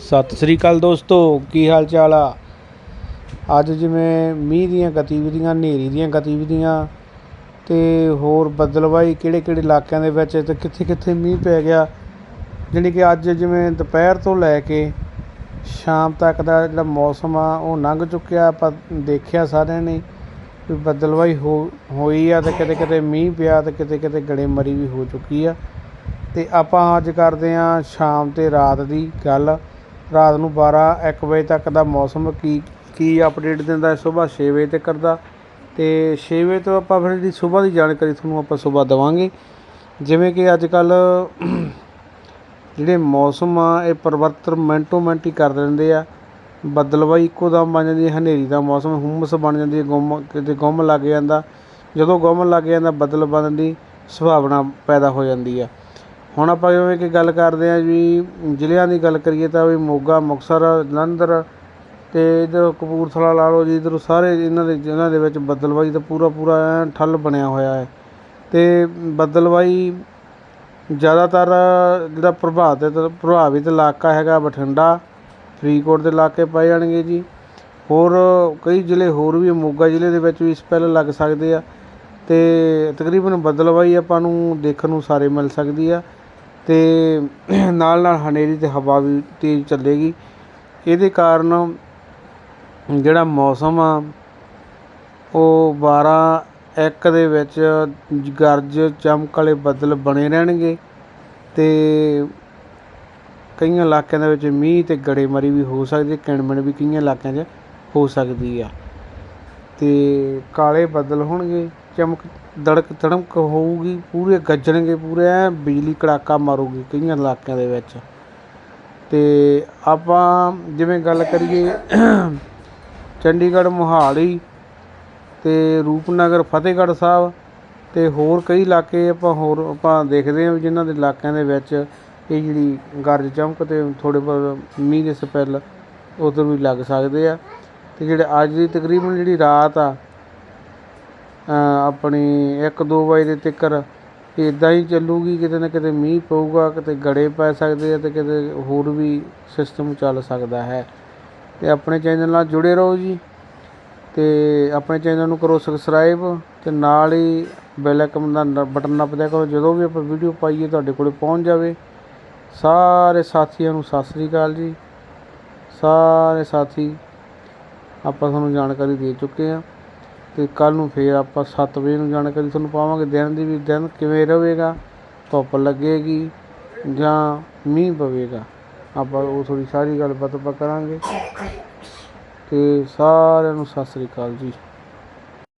ਸਤਿ ਸ੍ਰੀ ਅਕਾਲ ਦੋਸਤੋ, ਕੀ ਹਾਲ ਚਾਲ ਆ? ਅੱਜ ਜਿਵੇਂ ਮੀਂਹ ਦੀਆਂ ਗਤੀਵਿਧੀਆਂ, ਹਨੇਰੀ ਦੀਆਂ ਗਤੀਵਿਧੀਆਂ ਤੇ ਹੋਰ ਬੱਦਲਵਾਈ ਕਿਹੜੇ ਕਿਹੜੇ ਇਲਾਕਿਆਂ ਦੇ ਵਿੱਚ ਤੇ ਕਿੱਥੇ ਕਿੱਥੇ ਮੀਂਹ ਪੈ ਗਿਆ? ਜਾਣੀ ਕਿ ਅੱਜ ਜਿਵੇਂ ਦੁਪਹਿਰ ਤੋਂ ਲੈ ਕੇ ਸ਼ਾਮ ਤੱਕ ਦਾ ਜਿਹੜਾ ਮੌਸਮ ਆ, ਉਹ ਲੰਘ ਚੁੱਕਿਆ, ਆਪਾਂ ਦੇਖਿਆ ਸਾਰਿਆਂ ਨੇ ਵੀ ਬੱਦਲਵਾਈ ਹੋ, ਹੋਈ ਆ ਤੇ ਕਿਤੇ ਕਿਤੇ ਮੀਂਹ ਪਿਆ ਤੇ ਕਿਤੇ ਕਿਤੇ ਗੜੇਮਰੀ ਵੀ ਹੋ ਚੁੱਕੀ ਆ। ਤੇ ਆਪਾਂ ਅੱਜ ਕਰਦੇ ਆ ਸ਼ਾਮ ਤੇ ਰਾਤ ਦੀ ਗੱਲ। ਰਾਤ ਨੂੰ 12 1 ਵਜੇ ਤੱਕ ਦਾ ਮੌਸਮ ਕੀ ਕੀ ਅਪਡੇਟ ਦਿੰਦਾ ਸਵੇਰ 6 ਵਜੇ ਤੱਕ ਦਾ। ਅਤੇ ਛੇ ਵਜੇ ਤੋਂ ਆਪਾਂ ਫਿਰ ਜਿਹੜੀ ਸਵੇਰ ਦੀ ਜਾਣਕਾਰੀ ਤੁਹਾਨੂੰ ਆਪਾਂ ਸਵੇਰ ਦੇਵਾਂਗੇ। ਜਿਵੇਂ ਕਿ ਅੱਜ ਕੱਲ੍ਹ ਜਿਹੜੇ ਮੌਸਮ ਆ, ਇਹ ਪਰਿਵਰਤਨ ਮਿੰਟੋ ਮਿੰਟ ਹੀ ਕਰ ਦਿੰਦੇ ਆ। ਬੱਦਲਵਾਈ ਇੱਕੋ ਦਮ ਬਣ ਜਾਂਦੀ ਹੈ, ਹਨੇਰੀ ਦਾ ਮੌਸਮ ਹੁੰਮਸ ਬਣ ਜਾਂਦੀ ਹੈ, ਗੁੰਮ, ਕਿਤੇ ਗੁੰਮ ਲੱਗ ਜਾਂਦਾ। ਜਦੋਂ ਗੁੰਮ ਲੱਗ ਜਾਂਦਾ, ਬੱਦਲ ਬਣਨ ਦੀ ਸੰਭਾਵਨਾ ਪੈਦਾ ਹੋ ਜਾਂਦੀ ਆ। ਹੁਣ ਆਪਾਂ ਜਿਵੇਂ ਕਿ ਗੱਲ ਕਰਦੇ ਹਾਂ ਜੀ ਜ਼ਿਲ੍ਹਿਆਂ ਦੀ ਗੱਲ ਕਰੀਏ ਤਾਂ ਵੀ ਮੋਗਾ, ਮੁਕਤਸਰ, ਜਲੰਧਰ ਅਤੇ ਇੱਧਰ ਕਪੂਰਥਲਾ ਲਾ ਲਓ ਜੀ, ਇੱਧਰ ਸਾਰੇ ਇਹਨਾਂ ਦੇ ਜ਼ਿਲ੍ਹਿਆਂ ਦੇ ਵਿੱਚ ਬੱਦਲਵਾਈ ਦਾ ਪੂਰਾ ਪੂਰਾ ਐਨ ਠੱਲ ਬਣਿਆ ਹੋਇਆ ਹੈ। ਅਤੇ ਬੱਦਲਵਾਈ ਜ਼ਿਆਦਾਤਰ ਜਿਹੜਾ ਪ੍ਰਭਾਵਿਤ ਪ੍ਰਭਾਵਿਤ ਇਲਾਕਾ ਹੈਗਾ ਬਠਿੰਡਾ, ਫਰੀਦਕੋਟ ਦੇ ਇਲਾਕੇ ਪਏ ਜਾਣਗੇ ਜੀ। ਹੋਰ ਕਈ ਜ਼ਿਲ੍ਹੇ ਹੋਰ ਵੀ ਮੋਗਾ ਜ਼ਿਲ੍ਹੇ ਦੇ ਵਿੱਚ ਵੀ ਸਪੈਲ ਲੱਗ ਸਕਦੇ ਆ। ਅਤੇ ਤਕਰੀਬਨ ਬੱਦਲਵਾਈ ਆਪਾਂ ਨੂੰ ਦੇਖਣ ਨੂੰ ਸਾਰੇ ਮਿਲ ਸਕਦੀ ਆ। ਤੇ ਨਾਲ ਨਾਲ ਹਨੇਰੀ ਅਤੇ ਹਵਾ ਵੀ ਤੇਜ਼ ਚੱਲੇਗੀ। ਇਹਦੇ ਕਾਰਨ ਜਿਹੜਾ ਮੌਸਮ ਆ, ਉਹ 12 ਇੱਕ ਦੇ ਵਿੱਚ ਗਰਜ ਚਮਕ ਵਾਲੇ ਬੱਦਲ ਬਣੇ ਰਹਿਣਗੇ ਅਤੇ ਕਈਆਂ ਇਲਾਕਿਆਂ ਦੇ ਵਿੱਚ ਮੀਂਹ ਅਤੇ ਗੜੇਮਾਰੀ ਵੀ ਹੋ ਸਕਦੀ, ਕਿਣਮਿਣ ਵੀ ਕਈਆਂ ਇਲਾਕਿਆਂ 'ਚ ਹੋ ਸਕਦੀ ਆ। ਅਤੇ ਕਾਲੇ ਬੱਦਲ ਹੋਣਗੇ। ਚਮਕ ਦੜਕ ਤੜਮਕ ਹੋਊਗੀ, ਪੂਰੇ ਗੱਜਣਗੇ, ਪੂਰੇ ਐ ਬਿਜਲੀ ਕੜਾਕਾ ਮਾਰੂਗੀ ਕਈਆਂ ਇਲਾਕਿਆਂ ਦੇ ਵਿੱਚ। ਅਤੇ ਆਪਾਂ ਜਿਵੇਂ ਗੱਲ ਕਰੀਏ ਚੰਡੀਗੜ੍ਹ, ਮੋਹਾਲੀ ਅਤੇ ਰੂਪਨਗਰ, ਫਤਿਹਗੜ੍ਹ ਸਾਹਿਬ ਅਤੇ ਹੋਰ ਕਈ ਇਲਾਕੇ ਆਪਾਂ ਹੋਰ ਆਪਾਂ ਦੇਖਦੇ ਹਾਂ ਵੀ ਜਿਨ੍ਹਾਂ ਦੇ ਇਲਾਕਿਆਂ ਦੇ ਵਿੱਚ ਇਹ ਜਿਹੜੀ ਗਰਜ ਚਮਕ ਅਤੇ ਥੋੜ੍ਹੇ ਬਹੁਤ ਮੀਂਹ ਦੇ ਸਪੈਲ ਉੱਧਰ ਵੀ ਲੱਗ ਸਕਦੇ ਆ। ਅਤੇ ਜਿਹੜੇ ਅੱਜ ਦੀ ਤਕਰੀਬਨ ਜਿਹੜੀ ਰਾਤ ਆ ਆਪਣੀ 1-2 ਵਜੇ ਦੇ ਤੱਕਰ ਇੱਦਾਂ ਹੀ ਚੱਲੂਗੀ, ਕਿਤੇ ਨਾ ਕਿਤੇ ਮੀਂਹ ਪਊਗਾ, ਕਿਤੇ ਗੜੇ ਪੈ ਸਕਦੇ ਆ ਤੇ ਕਿਤੇ ਹੋਰ ਵੀ ਸਿਸਟਮ ਚੱਲ ਸਕਦਾ ਹੈ। ਅਤੇ ਆਪਣੇ ਚੈਨਲ ਨਾਲ ਜੁੜੇ ਰਹੋ ਜੀ ਅਤੇ ਆਪਣੇ ਚੈਨਲ ਨੂੰ ਕਰੋ ਸਬਸਕ੍ਰਾਈਬ ਅਤੇ ਨਾਲ ਹੀ ਬੈਲ ਆਈਕਨ ਦਾ ਬਟਨ ਨੱਪਦਿਆ ਕਰੋ, ਜਦੋਂ ਵੀ ਆਪਾਂ ਵੀਡੀਓ ਪਾਈਏ ਤੁਹਾਡੇ ਕੋਲੇ ਪਹੁੰਚ ਜਾਵੇ। ਸਾਰੇ ਸਾਥੀਆਂ ਨੂੰ ਸਤਿ ਸ੍ਰੀ ਅਕਾਲ ਜੀ। ਸਾਰੇ ਸਾਥੀ ਆਪਾਂ ਤੁਹਾਨੂੰ ਜਾਣਕਾਰੀ ਦੇ ਚੁੱਕੇ ਹਾਂ। ਅਤੇ ਕੱਲ੍ਹ ਨੂੰ ਫਿਰ ਆਪਾਂ ਸੱਤ ਵਜੇ ਨੂੰ ਜਾਣਕਾਰੀ ਤੁਹਾਨੂੰ ਪਾਵਾਂਗੇ ਦਿਨ ਦੀ ਵੀ, ਦਿਨ ਕਿਵੇਂ ਰਹੇਗਾ? ਧੁੱਪ ਲੱਗੇਗੀ ਜਾਂ ਮੀਂਹ ਪਵੇਗਾ? ਆਪਾਂ ਉਹ ਥੋੜੀ ਸਾਰੀ ਗੱਲਬਾਤ ਆਪਾਂ ਕਰਾਂਗੇ। ਅਤੇ ਸਾਰਿਆਂ ਨੂੰ ਸਤਿ ਸ੍ਰੀ ਅਕਾਲ ਜੀ।